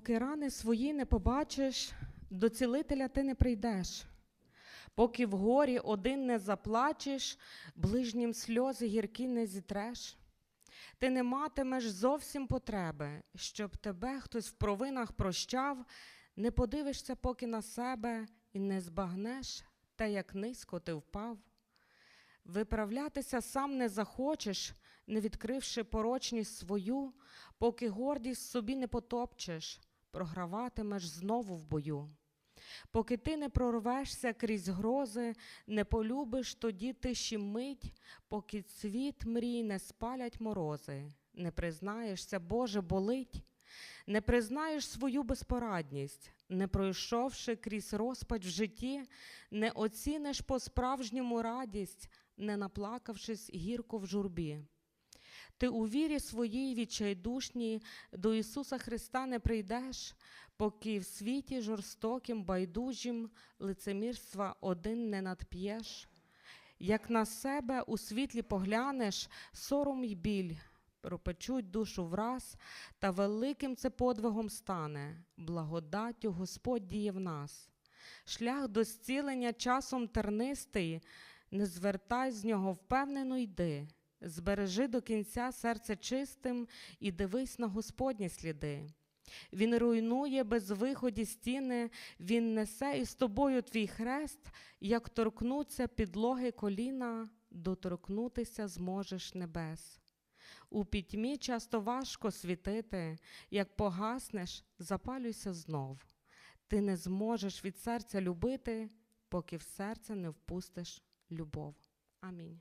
Поки рани свої не побачиш, до цілителя ти не прийдеш. Поки в горі один не заплачеш, ближнім сльози гіркі не зітреш. Ти не матимеш зовсім потреби, щоб тебе хтось в провинах прощав, не подивишся поки на себе і не збагнеш те, як низько ти впав. Виправлятися сам не захочеш, не відкривши порочність свою, поки гордість собі не потопчеш, програватимеш знову в бою. Поки ти не прорвешся крізь грози, не полюбиш тоді тиші мить, поки цвіт мрій не спалять морози, не признаєшся, Боже, болить, не признаєш свою безпорадність, не пройшовши крізь розпач в житті, не оціниш по-справжньому радість, не наплакавшись гірко в журбі. Ти у вірі своїй відчайдушній до Ісуса Христа не прийдеш, поки в світі жорстоким, байдужим лицемірства один не надп'єш. Як на себе у світлі поглянеш, сором й біль пропечуть душу враз, та великим це подвигом стане, благодаттю Господь діє в нас. Шлях до зцілення часом тернистий, не звертай з нього впевнено йди. Збережи до кінця серце чистим і дивись на Господні сліди. Він руйнує без виході стіни, Він несе із тобою твій хрест, як торкнуться підлоги коліна, доторкнутися зможеш небес. У пітьмі часто важко світити, як погаснеш, запалюйся знов. Ти не зможеш від серця любити, поки в серце не впустиш любов. Амінь.